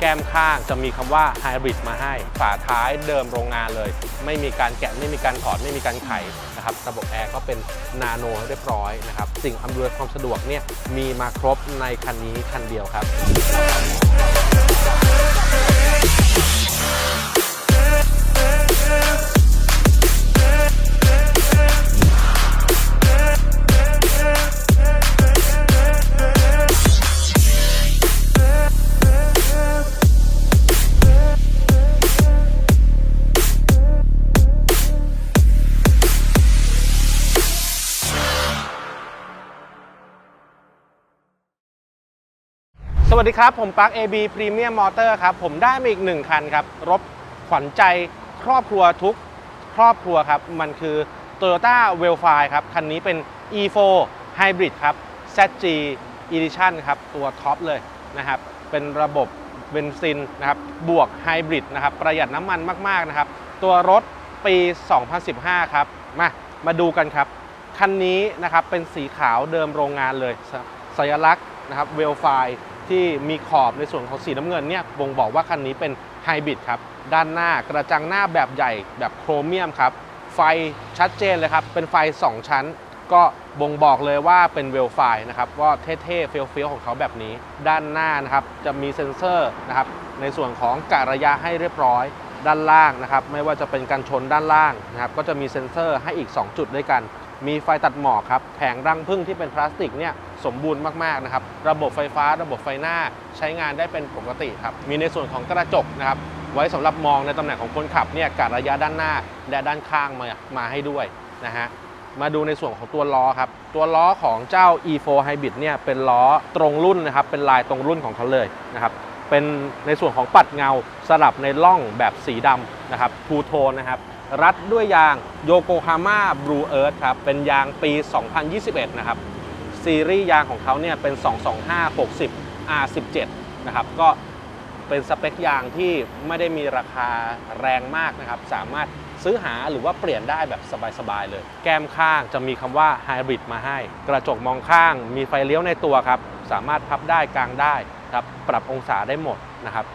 แก้มข้างจะมีคำว่าไฮบริดมาให้ ฝาท้ายเดิมโรงงานเลย ไม่มีการแกะไม่มีการถอดไม่มีการไขนะครับระบบแอร์ก็เป็นนาโนเรียบร้อยนะครับสิ่งอำนวยความสะดวกเนี่ยมีมาครบในคันนี้คันเดียวครับ วัสดีครับ ผมปลั๊ก AB Premium Motor ครับ ผมได้มาอีกหนึ่งคันครับ รถขวัญใจครอบครัวทุกครอบครัวครับ มันคือ Toyota w e l f i ครับ คันนี้เป็น E4 Hybrid ครับ ZG Edition ครับ ตัวท็อปเลยนะครับ เป็นระบบเบนซินนะครับ บวกไฮบริดนะครับ ประหยัดน้ำมันมาก ๆ นะครับ ตัวรถปี 2015 ครับ มา มาดูกันครับ คันนี้นะครับ เป็นสีขาวเดิมโรงงานเลย สัญลักษณ์นะครับเวลไฟ ที่มีขอบในส่วนของสีน้ำเงินเนี่ยบ่งบอกว่าคันนี้เป็นไฮบริดครับ ด้านหน้ากระจังหน้าแบบใหญ่แบบโครเมียมครับ ไฟชัดเจนเลยครับ เป็นไฟ 2 ชั้น ก็บ่งบอกเลยว่าเป็นเวลไฟนะครับว่าเท่ๆเฟี้ยวๆของเขาแบบนี้ ด้านหน้านะครับจะมีเซ็นเซอร์นะครับในส่วนของกะระยะให้เรียบร้อยด้านล่างนะครับ ไม่ว่าจะเป็นการชนด้านล่างนะครับ ก็จะมีเซ็นเซอร์ให้อีก 2 จุดด้วยกัน มีไฟตัดหมอกครับ แผงรังพึ่งที่เป็นพลาสติกเนี่ย สมบูรณ์มากๆนะครับ ระบบไฟฟ้าระบบไฟหน้าใช้งานได้เป็นปกติครับ มีในส่วนของกระจกนะครับ ไว้สำหรับมองในตำแหน่งของคนขับเนี่ยกะระยะด้านหน้าและด้านข้างมามาให้ด้วยนะฮะมาดูในส่วนของตัวล้อครับ ตัวล้อของเจ้า E4 Hybrid เนี่ยเป็นล้อตรงรุ่นนะครับ เป็นลายตรงรุ่นของเขาเลยนะครับ เป็นในส่วนของปัดเงาสลับในล่องแบบสีดำนะครับทูโทนนะครับรัดด้วยยางโยโกฮาม่าบลูเอิร์ธครับ เป็นยางปี 2021 นะครับ ซีรีส์ยางของเขาเนี่ยเป็น 225 60 R17 นะครับก็เป็นสเปคยางที่ไม่ได้มีราคาแรงมากนะครับ สามารถซื้อหาหรือว่าเปลี่ยนได้แบบสบายๆเลย แก้มข้างจะมีคำว่าไฮบริดมาให้ กระจกมองข้างมีไฟเลี้ยวในตัวครับ สามารถพับได้กลางได้ครับปรับองศาได้หมดนะครับ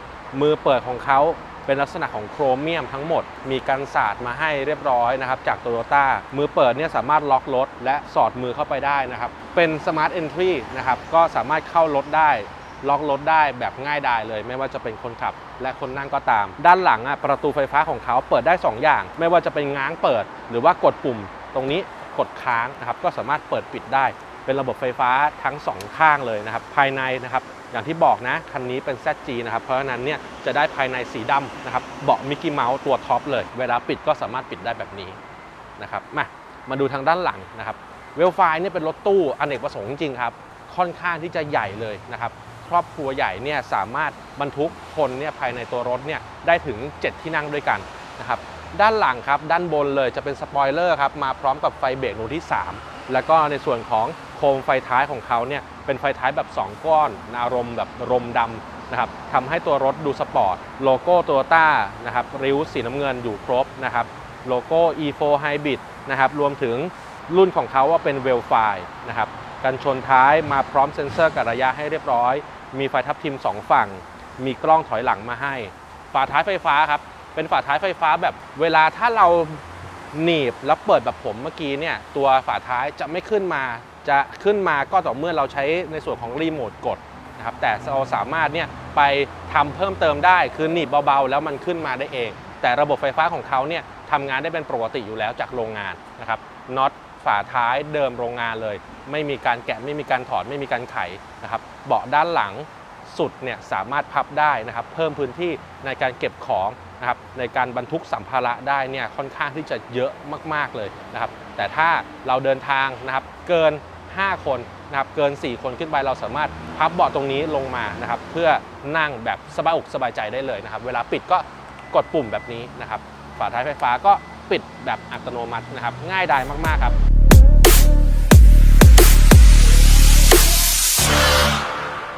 มือเปิดของเขา เป็นลักษณะของโครเมียมทั้งหมด มีกันศาสตร์มาให้เรียบร้อยนะครับจากโตโยต้ามือเปิดเนี่ยสามารถล็อกรถและสอดมือเข้าไปได้นะครับ เป็นสมาร์ทเอนทรีนะครับก็สามารถเข้ารถได้ล็อกรถได้แบบง่ายดายเลย ไม่ว่าจะเป็นคนขับและคนนั่งก็ตาม ด้านหลังอะประตูไฟฟ้าของเขาเปิดได้ 2 อย่าง ไม่ว่าจะเป็นง้างเปิด หรือว่ากดปุ่ม ตรงนี้กดค้างนะครับก็สามารถเปิดปิดได้ เป็นระบบไฟฟ้าทั้ง 2 ข้างเลยนะครับภายในนะครับ อย่างที่บอกนะคันนี้เป็น ZG นะครับ เพราะฉะนั้นเนี่ยจะได้ภายในสีดำนะครับเบาะมิกกี้เมาส์ตัวท็อปเลย เวลาปิดก็สามารถปิดได้แบบนี้นะครับมามาดูทางด้านหลังนะครับเวลไฟเนี่ยเป็นรถตู้อเนกประสงค์จริงครับค่อนข้างที่จะใหญ่เลยนะครับครอบครัวใหญ่เนี่ยสามารถบรรทุกคนเนี่ยภายในตัวรถเนี่ยได้ถึง 7 ที่นั่งด้วยกันนะครับด้านหลังครับด้านบนเลยจะเป็นสปอยเลอร์ครับมาพร้อมกับไฟเบรกหนูที่ 3 แล้วก็ในส่วนของ โคมไฟท้ายของเขาเนี่ยเป็นไฟท้ายแบบ 2 ก้อนอารมณ์แบบรมดำนะครับทำให้ตัวรถดูสปอร์ต โลโก้โตโยต้านะครับริ้วสีน้ำเงินอยู่ครบนะครับโลโก้ E4 Hybrid นะครับรวมถึงรุ่นของเขาว่าเป็นเวลไฟนะครับกันชนท้ายมาพร้อมเซ็นเซอร์กับระยะให้เรียบร้อย มีไฟทับทิม 2 ฝั่ง มีกล้องถอยหลังมาให้ ฝาท้ายไฟฟ้าครับ เป็นฝาท้ายไฟฟ้าแบบเวลาถ้าเราหนีบแล้วเปิดแบบผมเมื่อกี้เนี่ย ตัวฝาท้ายจะไม่ขึ้นมา จะขึ้นมาก็ต่อเมื่อเราใช้ในส่วนของรีโมทกดนะครับแต่เราสามารถเนี่ยไปทำเพิ่มเติมได้คือหนีบเบาๆ แล้วมันขึ้นมาได้เอง แต่ระบบไฟฟ้าของเขาเนี่ยทำงานได้เป็นปกติอยู่แล้วจากโรงงานนะครับน็อตฝาท้ายเดิมโรงงานเลย ไม่มีการแกะไม่มีการถอดไม่มีการไขนะครับเบาะด้านหลังสุดเนี่ยสามารถพับได้นะครับ เพิ่มพื้นที่ในการเก็บของนะครับในการบรรทุกสัมภาระได้เนี่ยค่อนข้างที่จะเยอะมากๆเลยนะครับ แต่ถ้าเราเดินทางนะครับเกิน 5 คนนะครับเกิน 4 คนขึ้นไปเราสามารถพับเบาะตรงนี้ลงมานะครับเพื่อนั่งแบบสบายอกสบายใจได้เลยนะครับ เวลาปิดก็กดปุ่มแบบนี้นะครับฝาท้ายไฟฟ้าก็ปิดแบบอัตโนมัตินะครับ ง่ายดายมาก ๆ ครับ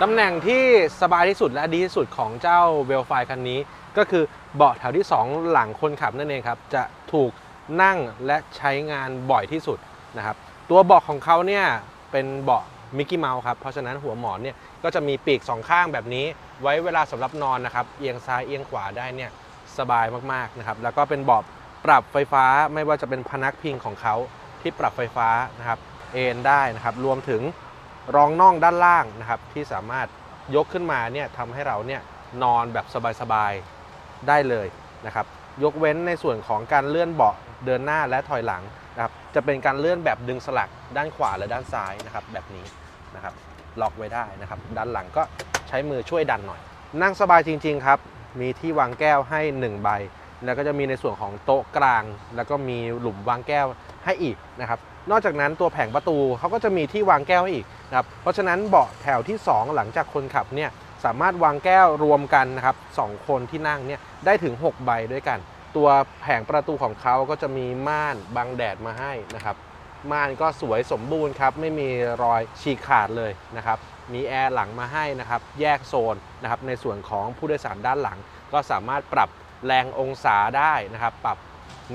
ตำแหน่งที่สบายที่สุดและดีที่สุดของเจ้าเวลไฟคันนี้ ก็คือเบาะแถวที่ 2 หลังคนขับนั่นเองครับ จะถูกนั่งและใช้งานบ่อยที่สุดนะครับ ตัวเบาะของเขาเนี่ยเป็นเบาะมิกกี้เมาส์ครับ เพราะฉะนั้นหัวหมอนเนี่ยก็จะมีปีกสองข้างแบบนี้ ไว้เวลาสำหรับนอนนะครับ เอียงซ้ายเอียงขวาได้เนี่ยสบายมากๆนะครับ แล้วก็เป็นเบาะปรับไฟฟ้าไม่ว่าจะเป็นพนักพิงของเขาที่ปรับไฟฟ้านะครับ เอนได้นะครับ รวมถึงรองน่องด้านล่างนะครับ ที่สามารถยกขึ้นมาเนี่ยทำให้เราเนี่ยนอนแบบสบายๆได้เลยนะครับ ยกเว้นในส่วนของการเลื่อนเบาะเดินหน้าและถอยหลัง นะครับจะเป็นการเลื่อนแบบดึงสลักด้านขวาและด้านซ้ายนะครับแบบนี้นะครับล็อกไว้ได้นะครับ ด้านหลังก็ใช้มือช่วยดันหน่อย นั่งสบายจริง ๆ ครับ มีที่วางแก้วให้ 1 ใบ แล้วก็จะมีในส่วนของโต๊ะกลาง แล้วก็มีหลุมวางแก้วให้อีกนะครับนอกจากนั้นตัวแผงประตูเขาก็จะมีที่วางแก้วให้อีกนะครับเพราะฉะนั้นเบาะแถวที่ 2 หลังจากคนขับเนี่ยสามารถวางแก้วรวมกันนะครับสองคนที่นั่งเนี่ยได้ถึง 6 ใบด้วยกัน ตัวแผงประตูของเขาก็จะมีม่านบังแดดมาให้นะครับม่านก็สวยสมบูรณ์ครับ ไม่มีรอยฉีกขาดเลยนะครับ มีแอร์หลังมาให้นะครับ แยกโซนนะครับ ในส่วนของผู้โดยสารด้านหลัง ก็สามารถปรับแรงองศาได้นะครับ ปรับ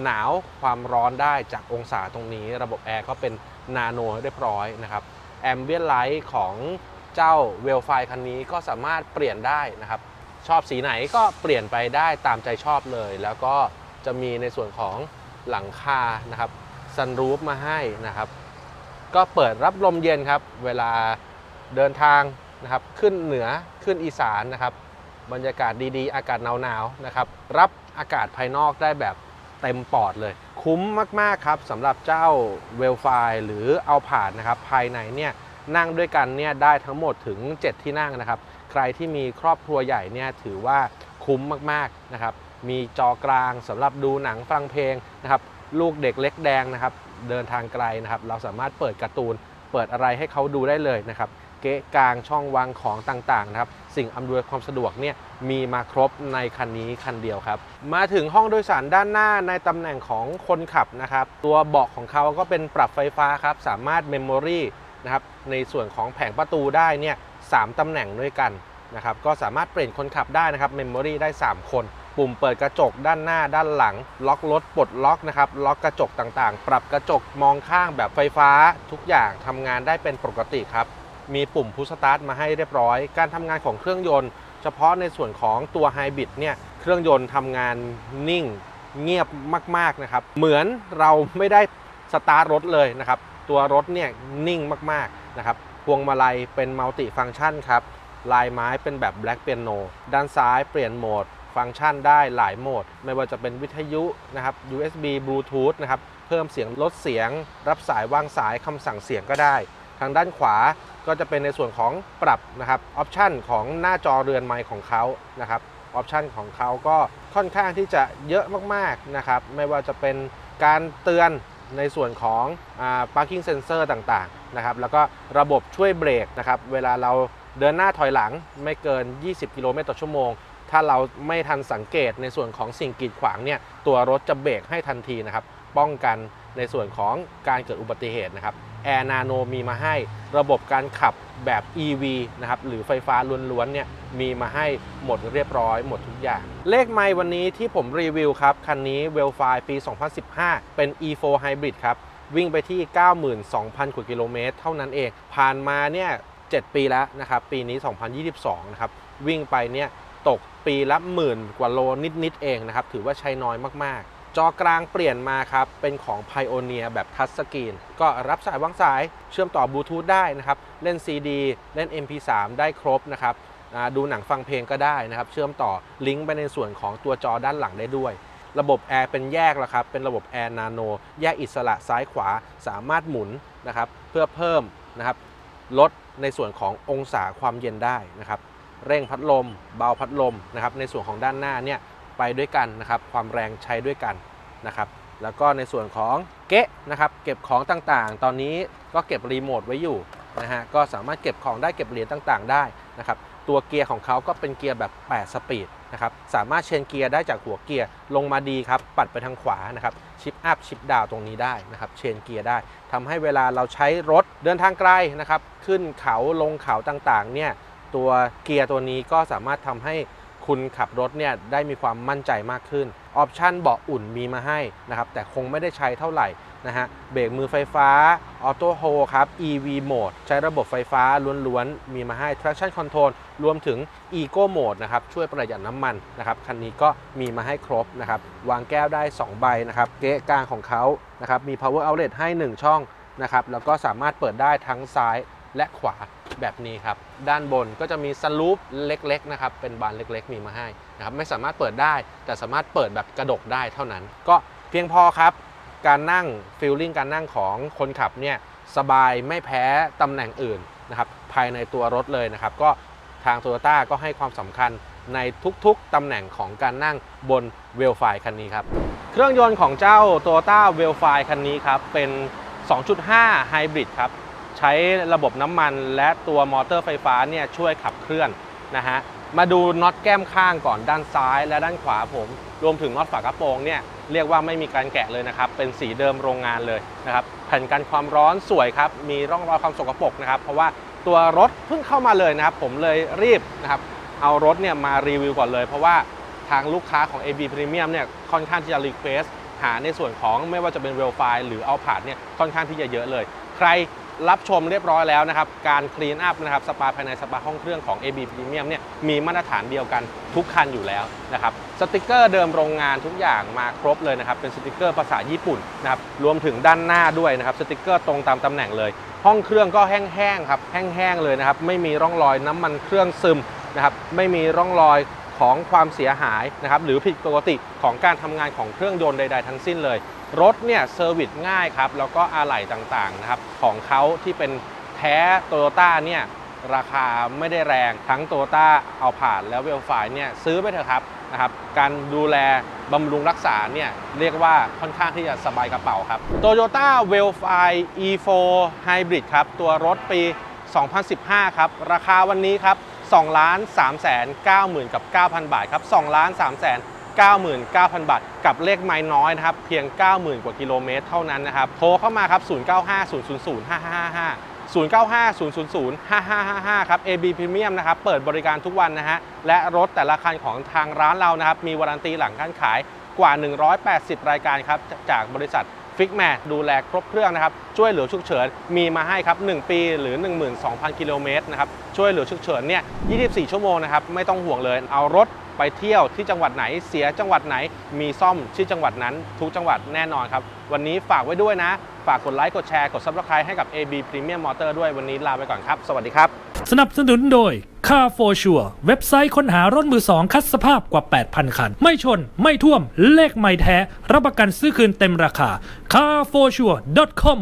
หนาวความร้อนได้จากองศาตรงนี้ ระบบแอร์ก็เป็นนาโนเรียบร้อยนะครับ แอมเบียนไลท์ของเจ้าเวลไฟคันนี้ก็สามารถเปลี่ยนได้นะครับ ชอบสีไหนก็เปลี่ยนไปได้ตามใจชอบเลย แล้วก็จะมีในส่วนของหลังคานะครับซันรูฟมาให้นะครับ ก็เปิดรับลมเย็นครับ เวลาเดินทางนะครับ ขึ้นเหนือขึ้นอีสานนะครับ บรรยากาศดีๆ อากาศหนาวๆนะครับ รับอากาศภายนอกได้แบบเต็มปอดเลย คุ้มมากๆครับสำหรับเจ้าเวลไฟหรือเอาผ่านนะครับ ภายในเนี่ยนั่งด้วยกันเนี่ยได้ทั้งหมดถึง 7 ที่นั่งนะครับ ใครที่มีครอบครัวใหญ่เนี่ยถือว่าคุ้มมากๆนะครับ มีจอกลางสำหรับดูหนังฟังเพลงนะครับลูกเด็กเล็กแดงนะครับ เดินทางไกลนะครับ เราสามารถเปิดการ์ตูน เปิดอะไรให้เขาดูได้เลยนะครับ เกะกลางช่องวางของต่างๆนะครับ สิ่งอำนวยความสะดวกเนี่ยมีมาครบในคันนี้คันเดียวครับ มาถึงห้องโดยสารด้านหน้าในตำแหน่งของคนขับนะครับ ตัวเบาะของเขาก็เป็นปรับไฟฟ้าครับ สามารถเมมโมรีนะครับในส่วนของแผงประตูได้เนี่ย สามตำแหน่งด้วยกันนะครับก็สามารถเปลี่ยนคนขับได้นะครับเมมโมรีได้ 3 คน ปุ่มเปิดกระจกด้านหน้าด้านหลัง ล็อกรถปลดล็อกนะครับล็อกกระจกต่างๆ ปรับกระจกมองข้างแบบไฟฟ้า ทุกอย่างทำงานได้เป็นปกติครับ มีปุ่มพุชสตาร์ทมาให้เรียบร้อย การทำงานของเครื่องยนต์ เฉพาะในส่วนของตัวไฮบริดเนี่ยเครื่องยนต์ทำงานนิ่งเงียบมากๆนะครับ เหมือนเราไม่ได้สตาร์ทรถเลยนะครับ ตัวรถเนี่ยนิ่งมากๆนะครับ พวงมาลัยเป็นมัลติฟังก์ชันครับ ลายไม้เป็นแบบ Black Piano ด้านซ้ายเปลี่ยนโหมด ฟังก์ชันได้หลายโหมด ไม่ว่าจะเป็นวิทยุนะครับ USB Bluetooth นะครับ เพิ่มเสียงลดเสียง รับสายวางสายคำสั่งเสียงก็ได้ ทางด้านขวาก็จะเป็นในส่วนของปรับนะครับออปชันของหน้าจอเรือนไมค์ของเขานะครับออปชันของเขาก็ค่อนข้างที่จะเยอะมากๆนะครับ ไม่ว่าจะเป็นการเตือนในส่วนของอ่า parking sensor ต่างๆ นะครับแล้วก็ระบบช่วยเบรกนะครับเวลาเราเดินหน้าถอยหลังไม่เกิน 20 กิโลเมตรต่อชั่วโมง ถ้าเราไม่ทันสังเกตในส่วนของสิ่งกีดขวางเนี่ยตัวรถจะเบรกให้ทันทีนะครับป้องกันในส่วนของการเกิดอุบัติเหตุนะครับแอร์นาโนมีมาให้ระบบการขับแบบ EV นะครับหรือไฟฟ้าล้วนๆเนี่ยมีมาให้หมดเรียบร้อยหมดทุกอย่าง เลขไมล์วันนี้ที่ผมรีวิวครับ คันนี้ w e l f i ปี 2015 เป็น E4 Hybrid ครับ วิ่งไปที่ 92,000 กว่ากิโลเมตร เท่านั้นเอง ผ่านมาเนี่ย7ปีแล้วนะครับ ปีนี้ 2022 นะครับ วิ่งไปเนี่ยตกปีละหมื่นกว่าโลนิด ๆ เองนะครับ ถือว่าใช้น้อยมาก ๆ จอกลางเปลี่ยนมาครับ เป็นของ Pioneer แบบทัชสกรีน ก็รับสายวางสายเชื่อมต่อบลูทูธได้นะครับ เล่น CD เล่น MP3 ได้ครบนะครับอ่าดูหนังฟังเพลงก็ได้นะครับ เชื่อมต่อลิงก์ไปในส่วนของตัวจอด้านหลังได้ด้วย ระบบแอร์เป็นแยกแล้วครับ เป็นระบบแอร์นาโน แยกอิสระซ้ายขวาสามารถหมุนนะครับ เพื่อเพิ่มนะครับ ลดในส่วนขององศาความเย็นได้นะครับ เร่งพัดลม เบาพัดลมนะครับ ในส่วนของด้านหน้าเนี่ยไปด้วยกันนะครับ ความแรงใช้ด้วยกันนะครับ แล้วก็ในส่วนของเกะนะครับ เก็บของต่างๆ ตอนนี้ก็เก็บรีโมทไว้อยู่นะฮะ ก็สามารถเก็บของได้เก็บเหรียญต่างๆ ได้นะครับ ตัวเกียร์ของเขาก็เป็นเกียร์แบบ 8 สปีดนะครับสามารถเชนเกียร์ได้จากหัวเกียร์ลงมาดีครับปัดไปทางขวานะครับชิปอัพชิปดาวตรงนี้ได้นะครับเชนเกียร์ได้ทำให้เวลาเราใช้รถเดินทางไกลนะครับขึ้นเขาลงเขาต่างๆเนี่ยตัวเกียร์ตัวนี้ก็สามารถทำให้คุณขับรถเนี่ยได้มีความมั่นใจมากขึ้น ออปชันเบาะอุ่นมีมาให้นะครับแต่คงไม่ได้ใช้เท่าไหร่ นะฮะเบรกมือไฟฟ้าออโต้โฮครับ EV Mode ใช้ระบบไฟฟ้าล้วนๆ มีมาให้ traction control รวมถึง Eco Mode นะครับช่วยประหยัดน้ำมันนะครับคันนี้ก็มีมาให้ครบนะครับวางแก้วได้ 2 ใบนะครับเก๊ะกลางของเขานะครับมี power outlet ให้ 1 ช่องนะครับแล้วก็สามารถเปิดได้ทั้งซ้ายและขวาแบบนี้ครับ ด้านบนก็จะมีสลูปเล็กๆนะครับ เป็นบานเล็กๆ มีมาให้นะครับ ไม่สามารถเปิดได้ แต่สามารถเปิดแบบกระดกได้เท่านั้น ก็เพียงพอครับ การนั่งฟีลลิ่งการนั่งของคนขับเนี่ยสบายไม่แพ้ตำแหน่งอื่นนะครับภายในตัวรถเลยนะครับ ก็ทาง Toyota ก็ให้ความสำคัญในทุกๆตำแหน่งของการนั่งบนเวลไฟคันนี้ครับ เครื่องยนต์ของเจ้า Toyota w e l f i คันนี้ครับเป็น 2.5 ไฮบริดครับ ใช้ระบบน้ำมันและตัวมอเตอร์ไฟฟ้าเนี่ยช่วยขับเคลื่อน นะฮะมาดูน็อตแก้มข้างก่อนด้านซ้ายและด้านขวาผม รวมถึงน็อตฝากระโปรงเนี่ยเรียกว่าไม่มีการแกะเลยนะครับ เป็นสีเดิมโรงงานเลยนะครับแผ่นกันความร้อนสวยครับ มีร่องรอยความสกปรกนะครับ เพราะว่าตัวรถเพิ่งเข้ามาเลยนะครับ ผมเลยรีบนะครับเอารถเนี่ยมารีวิวก่อนเลย เพราะว่าทางลูกค้าของ AB Premium เนี่ยค่อนข้างที่จะรีเควสหาในส่วนของไม่ว่าจะเป็นเวลไฟหรือเอาผาดเนี่ยค่อนข้างที่จะเยอะเลย ใคร รับชมเรียบร้อยแล้วนะครับ การคลีนอัพนะครับสปาภายในสปาห้องเครื่องของ AB Premium เนี่ยมีมาตรฐานเดียวกันทุกคันอยู่แล้วนะครับสติกเกอร์เดิมโรงงานทุกอย่างมาครบเลยนะครับ เป็นสติกเกอร์ภาษาญี่ปุ่นนะครับรวมถึงด้านหน้าด้วยนะครับสติกเกอร์ตรงตามตำแหน่งเลย ห้องเครื่องก็แห้งๆครับแห้งๆเลยนะครับไม่มีร่องรอยน้ำมันเครื่องซึมนะครับไม่มีร่องรอย ของความเสียหายนะครับหรือผิดปกติของการทำงานของเครื่องยนต์ใด ๆ ทั้งสิ้นเลย รถเนี่ยเซอร์วิสง่ายครับแล้วก็อะไหล่ต่างๆนะครับของเขาที่เป็นแท้โตโยต้าเนี่ยราคาไม่ได้แรงทั้งโตโยต้าเอาผ่านแล้วเวลไฟเนี่ยซื้อไปเถอะครับนะครับการดูแลบำรุงรักษาเนี่ยเรียกว่าค่อนข้างที่จะสบายกระเป๋าครับ Toyota w e l f i E4 Hybrid ครับ ตัวรถปี 2015 ครับ ราคาวันนี้ครับ 2ล้าน3แสน9หมื่นกับ 9,000 บาทครับ2ล้าน3แสน99,000 บาท กับเลขไม้น้อยนะครับ เพียง 90,000 กว่ากิโลเมตรเท่านั้นนะครับ โทรเข้ามาครับ 0950005555 0950005555 ครับ AB Premium นะครับ เปิดบริการทุกวันนะฮะ และรถแต่ละคันของทางร้านเรานะครับ มีวารันตีหลังการขายกว่า 180 รายการครับ จากบริษัท ฟิกแมทดูแลครบเครื่องนะครับ ช่วยเหลือฉุกเฉินมีมาให้ครับ 1 ปีหรือ 12,000 กิโลเมตรนะครับ ช่วยเหลือฉุกเฉินเนี่ย 24 ชั่วโมงนะครับ ไม่ต้องห่วงเลย เอารถ ไปเที่ยวที่จังหวัดไหนเสียจังหวัดไหน มีซ่อมที่จังหวัดนั้น ทุกจังหวัดแน่นอนครับ วันนี้ฝากไว้ด้วยนะ ฝากกดไลค์กดแชร์กด Subscribe ให้กับ AB Premium Motor ด้วยวันนี้ลาไปก่อนครับ สวัสดีครับ สนับสนุนโดย Car for Sure เว็บไซต์ค้นหารถมือสองคัดสภาพกว่า 8,000 คัน ไม่ชนไม่ท่วมเลขไม่แท้ รับประกันซื้อคืนเต็มราคา carforsure.com